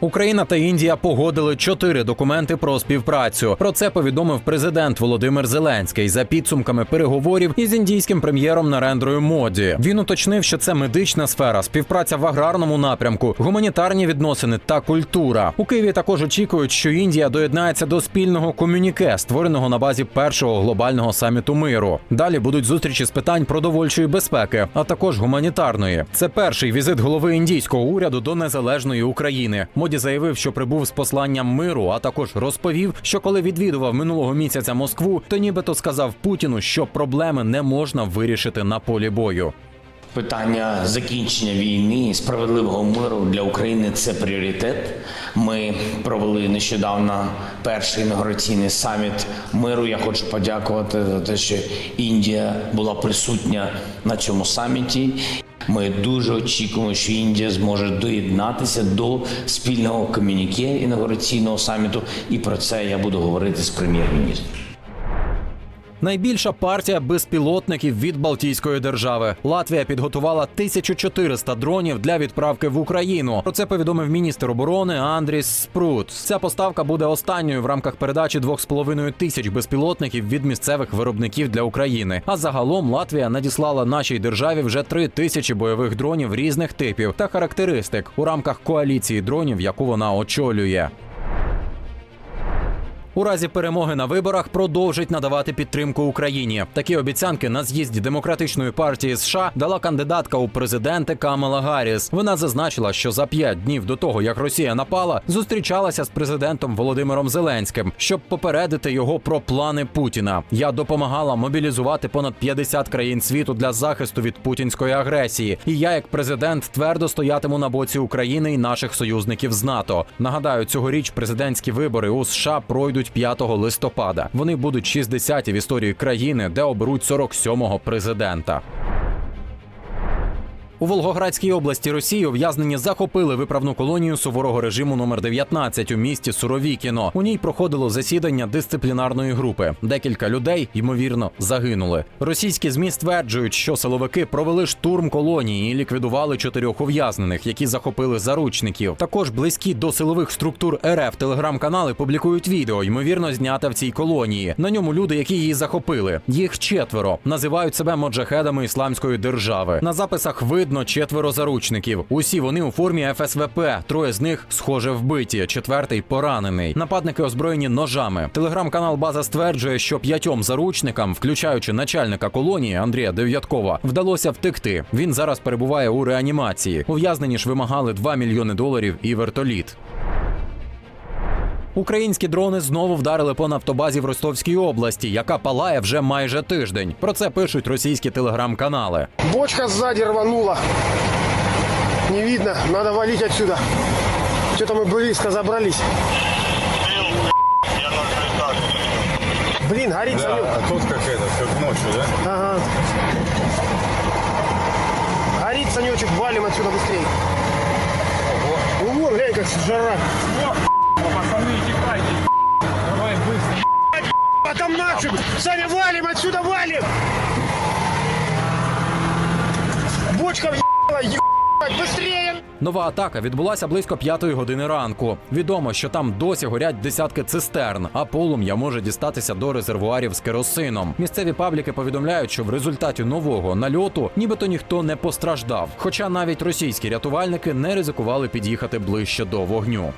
Україна та Індія погодили чотири документи про співпрацю. Про це повідомив президент Володимир Зеленський за підсумками переговорів із індійським прем'єром Нарендрою Моді. Він уточнив, що це медична сфера, співпраця в аграрному напрямку, гуманітарні відносини та культура. У Києві також очікують, що Індія доєднається до спільного комюніке, створеного на базі першого глобального саміту миру. Далі будуть зустрічі з питань продовольчої безпеки, а також гуманітарної. Це перший візит голови індійського уряду до незалежної України. Моді заявив, що прибув з посланням миру, а також розповів, що коли відвідував минулого місяця Москву, то нібито сказав Путіну, що проблеми не можна вирішити на полі бою. Питання закінчення війни і справедливого миру для України це пріоритет. Ми провели нещодавно перший інаугураційний саміт миру. Я хочу подякувати за те, що Індія була присутня на цьому саміті. Ми дуже очікуємо, що Індія зможе доєднатися до спільного комюніке інаугураційного саміту, і про це я буду говорити з прем'єр-міністром. Найбільша партія безпілотників від Балтійської держави. Латвія підготувала 1400 дронів для відправки в Україну. Про це повідомив міністр оборони Андріс Спрут. Ця поставка буде останньою в рамках передачі 2,5 тисяч безпілотників від місцевих виробників для України. А загалом Латвія надіслала нашій державі вже 3 тисячі бойових дронів різних типів та характеристик у рамках коаліції дронів, яку вона очолює. У разі перемоги на виборах продовжить надавати підтримку Україні. Такі обіцянки на з'їзді демократичної партії США дала кандидатка у президенти Камала Гарріс. Вона зазначила, що за п'ять днів до того, як Росія напала, зустрічалася з президентом Володимиром Зеленським, щоб попередити його про плани Путіна. Я допомагала мобілізувати понад 50 країн світу для захисту від путінської агресії. І я, як президент, твердо стоятиму на боці України і наших союзників з НАТО. Нагадаю, цьогоріч президентські вибори у США пройдуть 5 листопада. Вони будуть 60-ті в історії країни, де оберуть 47-го президента. У Волгоградській області Росії ув'язнені захопили виправну колонію суворого режиму номер 19 у місті Суровікіно. У ній проходило засідання дисциплінарної групи. Декілька людей, ймовірно, загинули. Російські змі стверджують, що силовики провели штурм колонії і ліквідували чотирьох ув'язнених, які захопили заручників. Також близькі до силових структур РФ телеграм-канали публікують відео, ймовірно, зняте в цій колонії. На ньому люди, які її захопили. Їх четверо називають себе моджахедами ісламської держави. На записах видно четверо заручників. Усі вони у формі ФСВП. Троє з них схоже вбиті, четвертий поранений. Нападники озброєні ножами. Телеграм-канал База стверджує, що п'ятьом заручникам, включаючи начальника колонії Андрія Дев'яткова, вдалося втекти. Він зараз перебуває у реанімації. Ув'язнені ж вимагали 2 мільйони доларів і вертоліт. Українські дрони знову вдарили по нафтобазі в Ростовській області, яка палає вже майже тиждень. Про це пишуть російські телеграм-канали. Бочка сзади рванула. Не видно, надо валить отсюда. Что-то мы близко забрались. Блин, горит Да, самолет. а тут как это, как ночью, да? Ага. Горит санечек, валим отсюда быстрее. Ого. Ну, вон, глянь, как жара. А там наши! Саня, валим отсюда, валим! Бочка въебала, ебать, быстрее! Нова атака відбулася близько п'ятої години ранку. Відомо, що там досі горять десятки цистерн, а полум'я може дістатися до резервуарів з керосином. Місцеві пабліки повідомляють, що в результаті нового нальоту нібито ніхто не постраждав. Хоча навіть російські рятувальники не ризикували під'їхати ближче до вогню.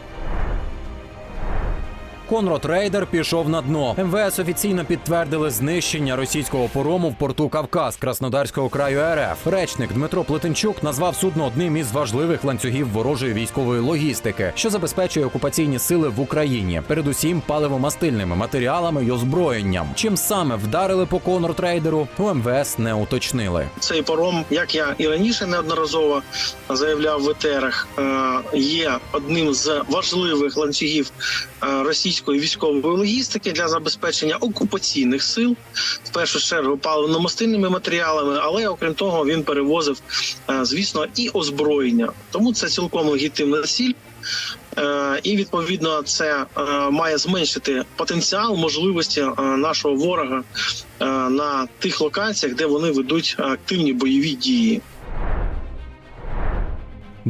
Конрод Рейдер пішов на дно. МВС офіційно підтвердили знищення російського порому в порту Кавказ Краснодарського краю РФ. Речник Дмитро Плетенчук назвав судно одним із важливих ланцюгів ворожої військової логістики, що забезпечує окупаційні сили в Україні, передусім паливомастильними матеріалами й озброєнням. Чим саме вдарили по Конрод Рейдеру, у МВС не уточнили. Цей паром, як я і раніше неодноразово заявляв в етерах, е, є одним з важливих ланцюгів е, російської військової логістики для забезпечення окупаційних сил, в першу чергу паливно-мастильними матеріалами, але окрім того, він перевозив, е, звісно, і озброєння. Тому це цілком легітимна ціль. Е, І відповідно це е, має зменшити потенціал можливості нашого ворога на тих локаціях, де вони ведуть активні бойові дії.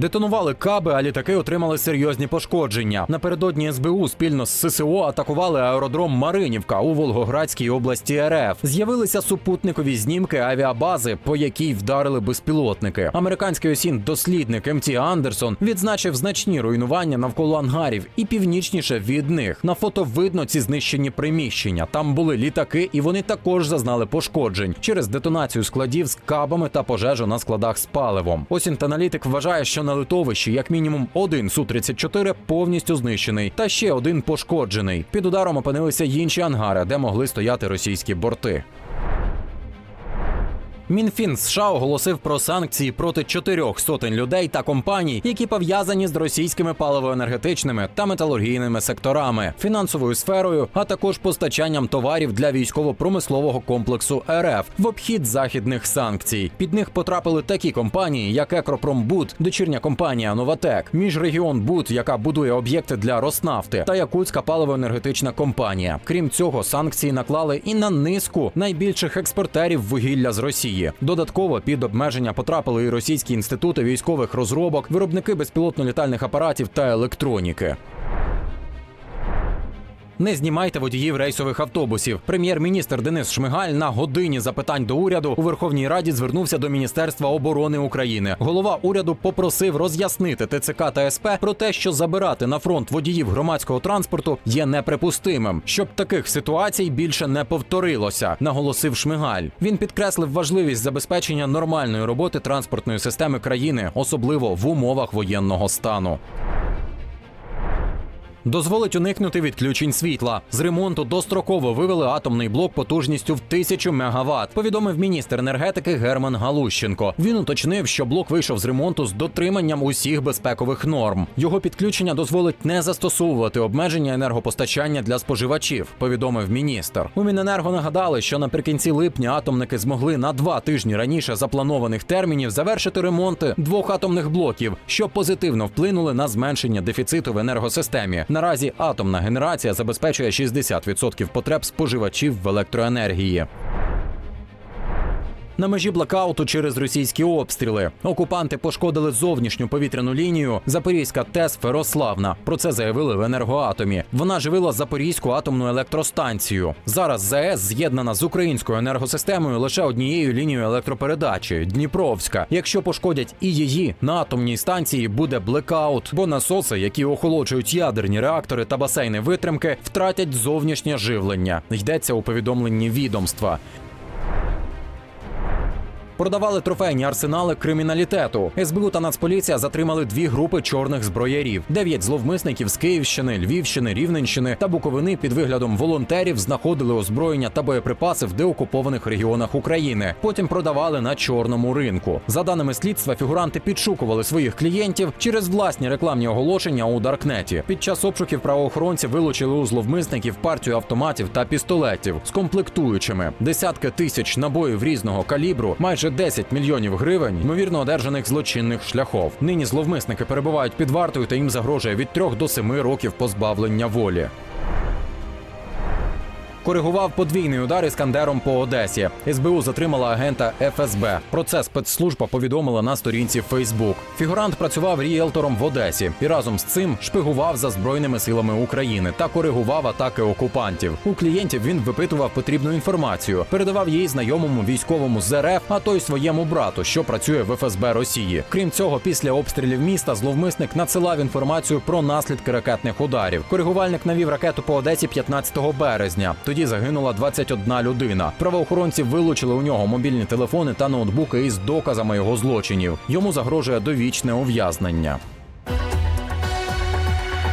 Детонували каби, а літаки отримали серйозні пошкодження. Напередодні СБУ спільно з ССО атакували аеродром Маринівка у Волгоградській області РФ. З'явилися супутникові знімки авіабази, по якій вдарили безпілотники. Американський осін дослідник МТ Андерсон відзначив значні руйнування навколо ангарів і північніше від них. На фото видно ці знищені приміщення. Там були літаки, і вони також зазнали пошкоджень через детонацію складів з кабами та пожежу на складах з паливом. Осінт-аналітик вважає, що на литовищі як мінімум один Су-34 повністю знищений, та ще один пошкоджений. Під ударом опинилися інші ангари, де могли стояти російські борти. Мінфін США оголосив про санкції проти чотирьох сотень людей та компаній, які пов'язані з російськими паливоенергетичними та металургійними секторами, фінансовою сферою, а також постачанням товарів для військово-промислового комплексу РФ в обхід західних санкцій. Під них потрапили такі компанії, як Екропромбуд, дочірня компанія Новатек, Міжрегіон Буд, яка будує об'єкти для Роснафти, та Якутська паливоенергетична компанія. Крім цього, санкції наклали і на низку найбільших експортерів вугілля з Росії. Додатково під обмеження потрапили і російські інститути військових розробок, виробники безпілотно-літальних апаратів та електроніки. Не знімайте водіїв рейсових автобусів. Прем'єр-міністр Денис Шмигаль на годині запитань до уряду у Верховній Раді звернувся до Міністерства оборони України. Голова уряду попросив роз'яснити ТЦК та СП про те, що забирати на фронт водіїв громадського транспорту є неприпустимим, щоб таких ситуацій більше не повторилося, наголосив Шмигаль. Він підкреслив важливість забезпечення нормальної роботи транспортної системи країни, особливо в умовах воєнного стану. Дозволить уникнути відключень світла. З ремонту достроково вивели атомний блок потужністю в тисячу мегаватт, повідомив міністр енергетики Герман Галущенко. Він уточнив, що блок вийшов з ремонту з дотриманням усіх безпекових норм. Його підключення дозволить не застосовувати обмеження енергопостачання для споживачів, повідомив міністр. У Міненерго нагадали, що наприкінці липня атомники змогли на два тижні раніше запланованих термінів завершити ремонти двох атомних блоків, що позитивно вплинули на зменшення дефіциту в енергосистемі. Наразі атомна генерація забезпечує 60% потреб споживачів в електроенергії. На межі блокауту через російські обстріли окупанти пошкодили зовнішню повітряну лінію Запорізька ТЕС Ферославна. Про це заявили в енергоатомі. Вона живила Запорізьку атомну електростанцію. Зараз ЗАЕС з'єднана з українською енергосистемою лише однією лінією електропередачі Дніпровська. Якщо пошкодять і її, на атомній станції буде блекаут, бо насоси, які охолоджують ядерні реактори та басейни витримки, втратять зовнішнє живлення. Йдеться у повідомленні відомства. Продавали трофейні арсенали криміналітету. СБУ та Нацполіція затримали дві групи чорних зброярів. Дев'ять зловмисників з Київщини, Львівщини, Рівненщини та Буковини під виглядом волонтерів знаходили озброєння та боєприпаси в деокупованих регіонах України. Потім продавали на чорному ринку. За даними слідства, фігуранти підшукували своїх клієнтів через власні рекламні оголошення у Даркнеті. Під час обшуків правоохоронці вилучили у зловмисників партію автоматів та пістолетів з комплектуючими, десятки тисяч набоїв різного калібру, майже 10 мільйонів гривень, ймовірно одержаних злочинних шляхов. Нині зловмисники перебувають під вартою та їм загрожує від 3 до 7 років позбавлення волі. Коригував подвійний удар іскандером по Одесі. СБУ затримала агента ФСБ. Про це спецслужба повідомила на сторінці Фейсбук. Фігурант працював ріелтором в Одесі і разом з цим шпигував за збройними силами України та коригував атаки окупантів. У клієнтів він випитував потрібну інформацію, передавав її знайомому військовому з РФ, а той своєму брату, що працює в ФСБ Росії. Крім цього, після обстрілів міста зловмисник надсилав інформацію про наслідки ракетних ударів. Коригувальник навів ракету по Одесі 15 березня. Тоді загинула 21 людина. Правоохоронці вилучили у нього мобільні телефони та ноутбуки із доказами його злочинів. Йому загрожує довічне ув'язнення.